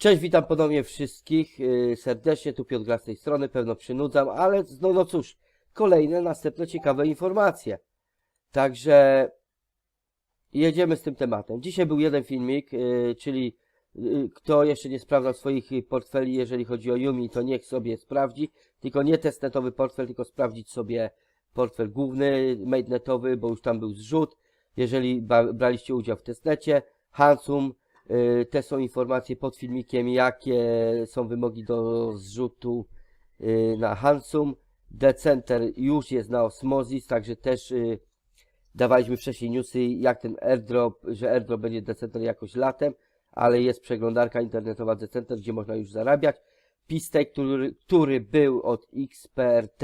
Cześć, witam ponownie wszystkich yy, serdecznie, tu Piotr z tej strony, pewno przynudzam, ale no, no cóż, kolejne następne ciekawe informacje. Także jedziemy z tym tematem. Dzisiaj był jeden filmik, yy, czyli yy, kto jeszcze nie sprawdzał swoich portfeli, jeżeli chodzi o Yumi, to niech sobie sprawdzi, tylko nie testnetowy portfel, tylko sprawdzić sobie portfel główny, mainnetowy, bo już tam był zrzut. Jeżeli braliście udział w testnecie, Hansum, Y, Te są informacje pod filmikiem, jakie są wymogi do zrzutu y, na Hansum. Decenter już jest na Osmosis, także też y, dawaliśmy wcześniej newsy, jak ten airdrop, że airdrop będzie Decenter jakoś latem, ale jest przeglądarka internetowa Decenter, gdzie można już zarabiać. Pistek, który, który był od XPRT,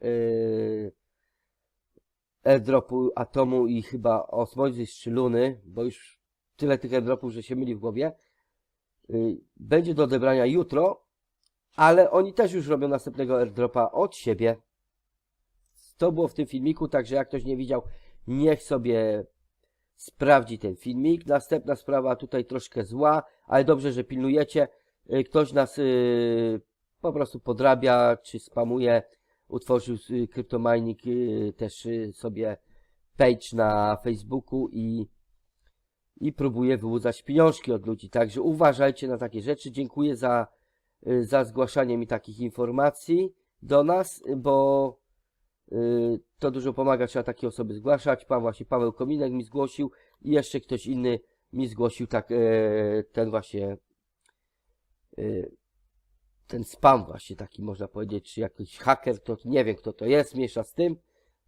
yy, airdropu Atomu i chyba Osmosis czy Luny, bo już tyle tych airdropów, że się myli w głowie. Y, Będzie do odebrania jutro, ale oni też już robią następnego airdropa od siebie. To było w tym filmiku, także jak ktoś nie widział, niech sobie sprawdzi ten filmik. Następna sprawa tutaj troszkę zła, ale dobrze, że pilnujecie. Y, Ktoś nas y, po prostu podrabia, czy spamuje. Utworzył y, Cryptomining y, też y, sobie page na Facebooku i i próbuje wyłudzać pieniążki od ludzi. Także uważajcie na takie rzeczy. Dziękuję za, y, za zgłaszanie mi takich informacji do nas, bo y, to dużo pomaga, trzeba takie osoby zgłaszać. Pan właśnie Paweł Kominek mi zgłosił i jeszcze ktoś inny mi zgłosił tak, e, ten właśnie e, ten spam właśnie taki można powiedzieć, czy jakiś haker, to nie wiem kto to jest, miesza z tym.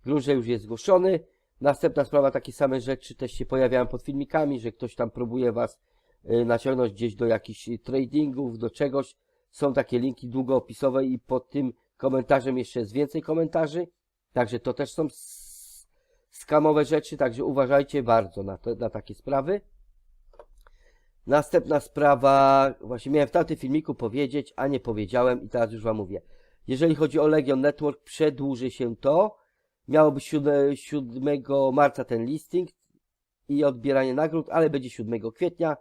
Grunt, że już jest zgłoszony. Następna sprawa, takie same rzeczy też się pojawiają pod filmikami, że ktoś tam próbuje was y, naciągnąć gdzieś do jakichś tradingów, do czegoś. Są takie linki długoopisowe i pod tym komentarzem jeszcze jest więcej komentarzy. Także to też są skamowe rzeczy, także uważajcie bardzo na, to, na takie sprawy. Następna sprawa, właśnie miałem w tamtym filmiku powiedzieć, a nie powiedziałem i teraz już wam mówię. Jeżeli chodzi o Legion Network, przedłuży się to. Miało być 7, 7 marca ten listing i odbieranie nagród, ale będzie 7 kwietnia.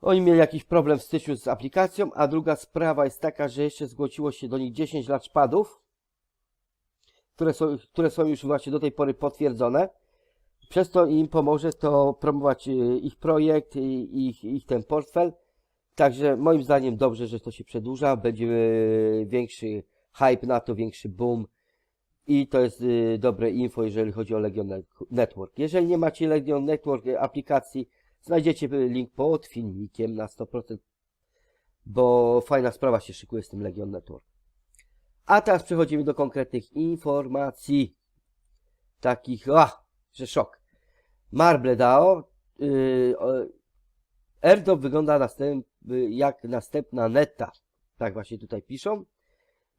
Oni mieli jakiś problem w styczniu z aplikacją, a druga sprawa jest taka, że jeszcze zgłosiło się do nich 10 latchpadów, które są, które są już właśnie do tej pory potwierdzone. Przez to im pomoże to promować y, ich projekt, i ich, ich ten portfel. Także moim zdaniem dobrze, że to się przedłuża, będzie y, większy hype na to, większy boom. I to jest y, dobre info, jeżeli chodzi o Legion Net- Network. Jeżeli nie macie Legion Network y, aplikacji, znajdziecie y, link pod filmikiem na 100%, bo fajna sprawa się szykuje z tym Legion Network. A teraz przechodzimy do konkretnych informacji. Takich, a, że szok. Marble DAO, yy, wygląda następ, y, jak następna neta. Tak właśnie tutaj piszą.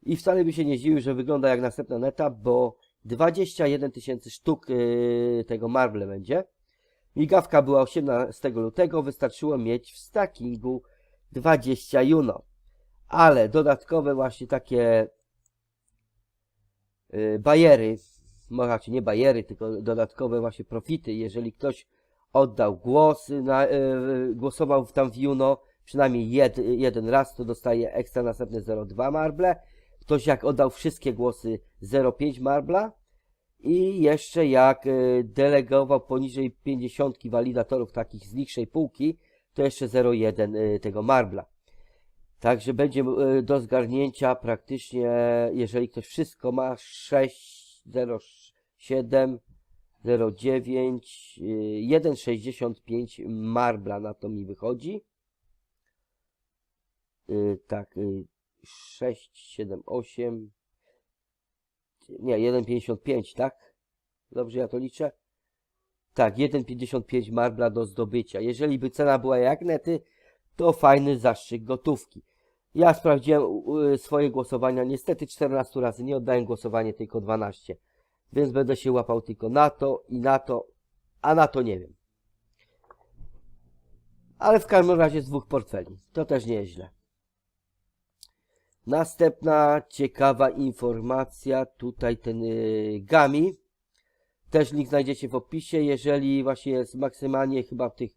I wcale by się nie zdziwił, że wygląda jak następna neta, bo 21 tysięcy sztuk yy, tego marble będzie. Migawka była 18 lutego, wystarczyło mieć w stackingu 20 juno. Ale dodatkowe właśnie takie yy, bajery, raczej nie bajery, tylko dodatkowe właśnie profity, jeżeli ktoś oddał głos, na, yy, głosował tam w juno, przynajmniej jed, jeden raz, to dostaje ekstra następne 0,2 marble. Ktoś jak oddał wszystkie głosy 0,5 marbla i jeszcze jak e, delegował poniżej 50 walidatorów takich z niższej półki, to jeszcze 0,1 e, tego marbla. Także będzie e, do zgarnięcia praktycznie, jeżeli ktoś wszystko ma, 6, 0,7, 0,9, e, 1,65 marbla na to mi wychodzi. Tak, 6, 7, 8. Nie, 1,55, tak? Dobrze ja to liczę? Tak, 1,55 marbla do zdobycia. Jeżeli by cena była jak nety, to fajny zastrzyk gotówki. Ja sprawdziłem swoje głosowania. Niestety 14 razy nie oddałem głosowanie, tylko 12. Więc będę się łapał tylko na to i na to, a na to nie wiem. Ale w każdym razie z dwóch portfeli. To też nie jest źle. Następna ciekawa informacja, tutaj ten y, Gami. Też link znajdziecie w opisie, jeżeli właśnie jest maksymalnie chyba w tych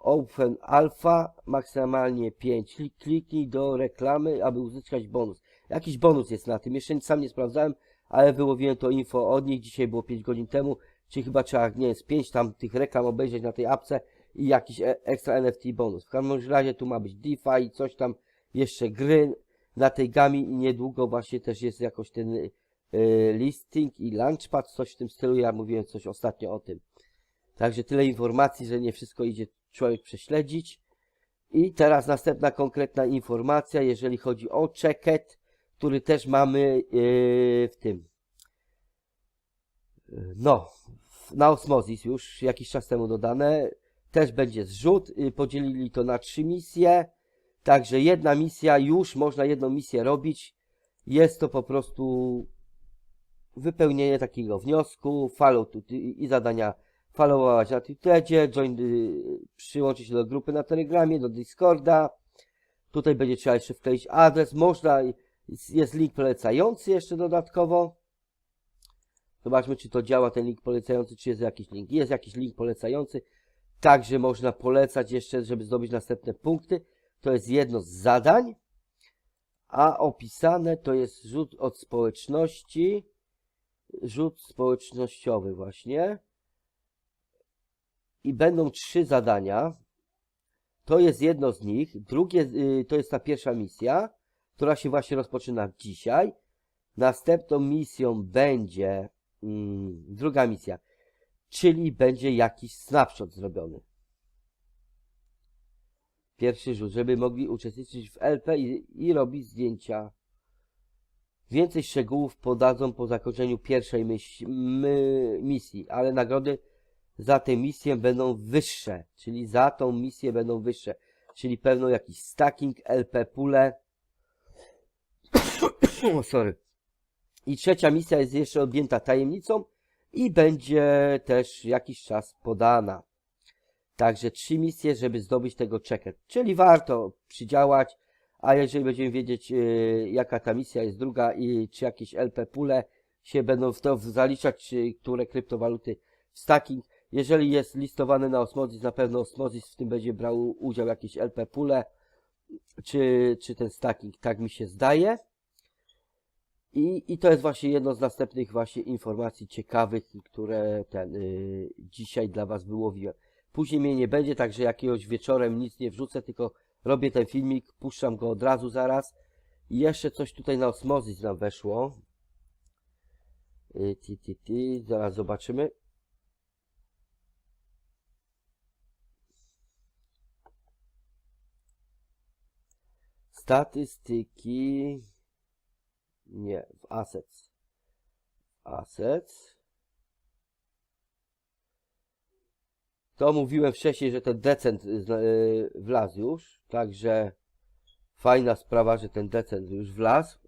Open Alpha, maksymalnie 5. Klik- Kliknij do reklamy, aby uzyskać bonus. Jakiś bonus jest na tym, jeszcze sam nie sprawdzałem, ale wyłowiłem to info od nich, dzisiaj było 5 godzin temu, czyli chyba trzeba, nie z 5 tam tych reklam obejrzeć na tej apce i jakiś e- ekstra NFT bonus. W każdym razie tu ma być DeFi, coś tam, jeszcze gry na tej gamie i niedługo właśnie też jest jakoś ten y, listing i launchpad, coś w tym stylu, ja mówiłem coś ostatnio o tym. Także tyle informacji, że nie wszystko idzie człowiek prześledzić. I teraz następna konkretna informacja, jeżeli chodzi o czeket, który też mamy yy, w tym. No, na Osmozis już jakiś czas temu dodane. Też będzie zrzut. Yy, Podzielili to na trzy misje. Także jedna misja, już można jedną misję robić. Jest to po prostu wypełnienie takiego wniosku, follow to, i zadania followować na Twitterze, join, y, przyłączyć się do grupy na Telegramie, do Discorda. Tutaj będzie trzeba jeszcze wkleić adres. Można, jest- jest link polecający jeszcze dodatkowo. Zobaczmy, czy to działa ten link polecający, czy jest jakiś link. Jest jakiś link polecający. Także można polecać jeszcze, żeby zdobyć następne punkty. To jest jedno z zadań. A opisane to jest rzut od społeczności. Rzut społecznościowy właśnie i będą trzy zadania. To jest jedno z nich. Drugie, y, to jest ta pierwsza misja, która się właśnie rozpoczyna dzisiaj. Następną misją będzie mm, druga misja, czyli będzie jakiś snapshot zrobiony. Pierwszy rzut, żeby mogli uczestniczyć w LP i, i robić zdjęcia. Więcej szczegółów podadzą po zakończeniu pierwszej myśl, my, misji, ale nagrody za tę misję będą wyższe, czyli za tą misję będą wyższe, czyli pewno jakiś stacking, LP pule. o, sorry. I trzecia misja jest jeszcze objęta tajemnicą i będzie też jakiś czas podana. Także trzy misje, żeby zdobyć tego czeket. Czyli warto przydziałać, a jeżeli będziemy wiedzieć, yy, jaka ta misja jest druga i czy jakieś LP pule się będą w to zaliczać, czy które kryptowaluty w stacking, jeżeli jest listowany na Osmozis, na pewno Osmozis w tym będzie brał udział jakieś LP pule, czy, czy ten stacking, tak mi się zdaje. I, I to jest właśnie jedno z następnych właśnie informacji ciekawych, które ten y, dzisiaj dla Was wyłowiłem. Później mnie nie będzie, także jakiegoś wieczorem nic nie wrzucę, tylko robię ten filmik, puszczam go od razu zaraz. I jeszcze coś tutaj na Osmozis nam weszło. Y, ti, ti, ti, zaraz zobaczymy. Statystyki. Nie, w assets. Assets. To mówiłem wcześniej, że ten decent y, y, wlazł już. Także fajna sprawa, że ten decent już wlazł.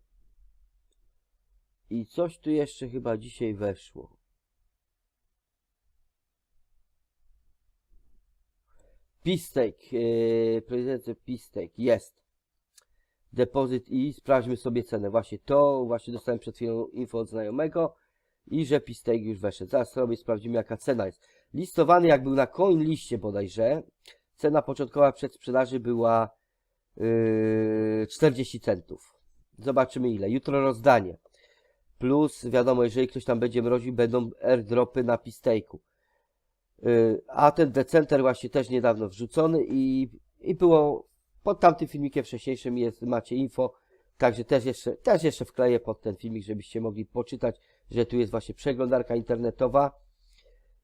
I coś tu jeszcze chyba dzisiaj weszło. Pistek, yy, prezydencja Pistek jest. Depozyt i sprawdźmy sobie cenę. Właśnie to, właśnie dostałem przed chwilą info od znajomego i że Pistek już weszedł. Zaraz sobie sprawdzimy jaka cena jest. Listowany jak był na coin liście bodajże. Cena początkowa przed sprzedaży była yy, 40 centów. Zobaczymy ile. Jutro rozdanie. Plus wiadomo, jeżeli ktoś tam będzie mroził, będą airdropy na Pistake'u. Yy, A ten decenter właśnie też niedawno wrzucony i, i było pod tamtym filmikiem wcześniejszym jest, macie info, także też jeszcze, też jeszcze wkleję pod ten filmik, żebyście mogli poczytać, że tu jest właśnie przeglądarka internetowa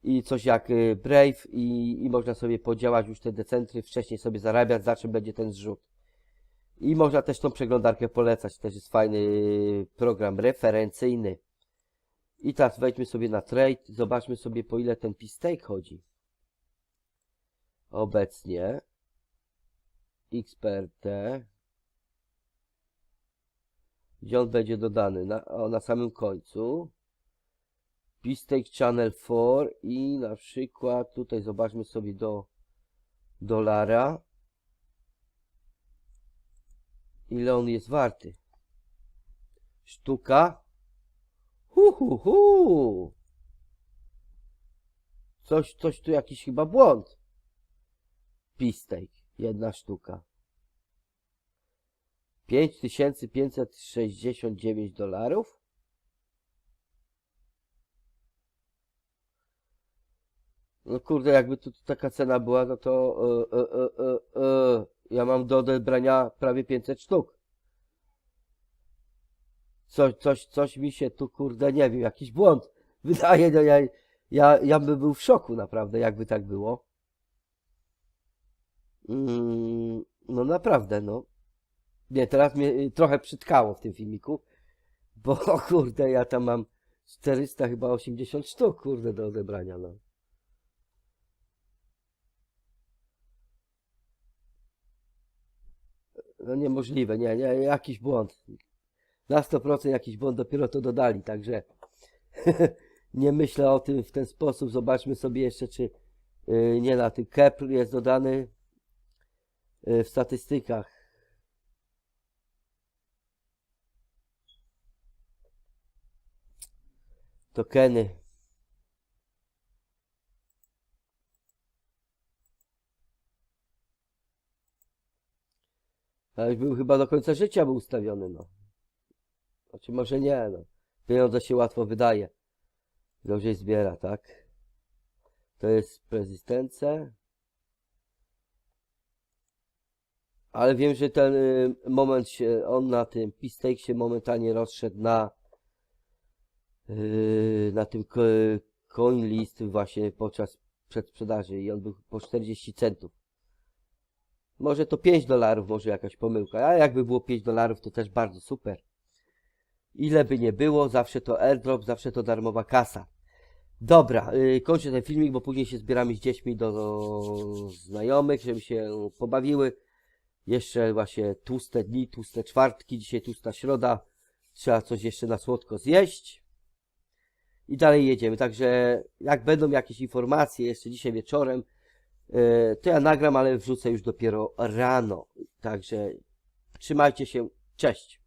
i coś jak y, Brave i, i można sobie podziałać już te decentry, wcześniej sobie zarabiać, za czym będzie ten zrzut. I można też tą przeglądarkę polecać, też jest fajny y, program referencyjny. I teraz wejdźmy sobie na trade, zobaczmy sobie po ile ten P-Stake chodzi. Obecnie XPRT gdzie on będzie dodany na, o, na samym końcu P-Stake Channel 4 i na przykład tutaj zobaczmy sobie do dolara ile on jest warty sztuka hu hu hu coś, coś tu jakiś chyba błąd Pistek. Jedna sztuka. 5569 dolarów? No kurde, jakby tu, taka cena była, no to e, ja mam do odebrania prawie 500 sztuk. Coś, coś, coś mi się tu, kurde, nie wiem, jakiś błąd wydaje, no ja, ja, ja bym był w szoku naprawdę, jakby tak było. Mm, no naprawdę, no. Nie, teraz mnie y, trochę przytkało w tym filmiku, bo kurde, ja tam mam 400 chyba 80 sztuk, kurde, do odebrania, no. No niemożliwe, nie, nie, jakiś błąd. Na 100% jakiś błąd, dopiero to dodali, także nie myślę o tym w ten sposób. Zobaczmy sobie jeszcze, czy y, nie na tym Kepler jest dodany y, w statystykach. Tokeny. Ale był chyba do końca życia był ustawiony, no. Znaczy może nie, no. Pieniądze się łatwo wydaje. Gorzej zbiera, tak? To jest prezystence. Ale wiem, że ten y, moment się, on na tym Pistake się momentalnie rozszedł na yy, na tym coin list właśnie podczas przedsprzedaży i on był po 40 centów. Może to 5 dolarów, może jakaś pomyłka. A jakby było 5 dolarów, to też bardzo super. Ile by nie było, zawsze to airdrop, zawsze to darmowa kasa. Dobra, yy, kończę ten filmik, bo później się zbieramy z dziećmi do, do znajomych, żeby się pobawiły. Jeszcze właśnie tłuste dni, tłuste czwartki, dzisiaj tłusta środa. Trzeba coś jeszcze na słodko zjeść. I dalej jedziemy. Także jak będą jakieś informacje jeszcze dzisiaj wieczorem, to ja nagram, ale wrzucę już dopiero rano. Także trzymajcie się. Cześć.